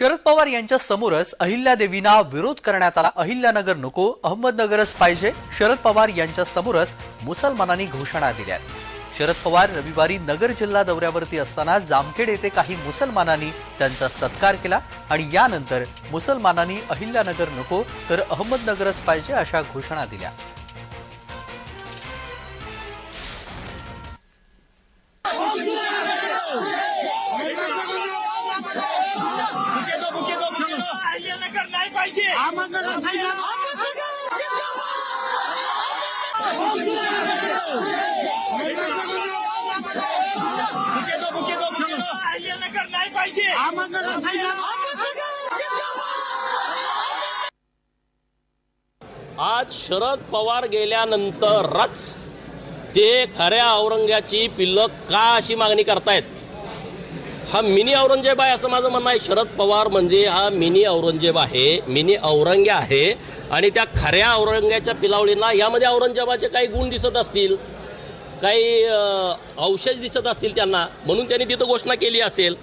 शरद पवार यांच्या समोरच अहिल्यादेवींना विरोध करण्यात आला. अहिल्यानगर नको अहमदनगरच पाहिजे. शरद पवार यांच्या समोरच मुसलमानांनी घोषणा दिल्या शरद पवार रविवारी नगर जिल्हा दौऱ्यावरती असताना जामखेड येथे काही मुसलमानांनी त्यांचा सत्कार केला आणि यानंतर मुसलमानांनी अहिल्यानगर नको तर अहमदनगरच पाहिजे अशा घोषणा दिल्या. नाही पाहिजे आज शरद पवार गेल्यानंतरच ते खऱ्या औरंग्याची पिल्लं का अशी मागणी करतायत? हा मिनी औरंगजेब आहे असं माझं म्हणणं आहे. शरद पवार म्हणजे हा मिनी औरंगजेब आहे मिनी औरंग्या आहे आणि त्या खऱ्या औरंग्याच्या पिलावळींना यामध्ये औरंगजेबाचे काही गुण दिसत असतील काही अवशेष दिसत असतील त्यांना म्हणून त्यांनी तिथं घोषणा केली असेल.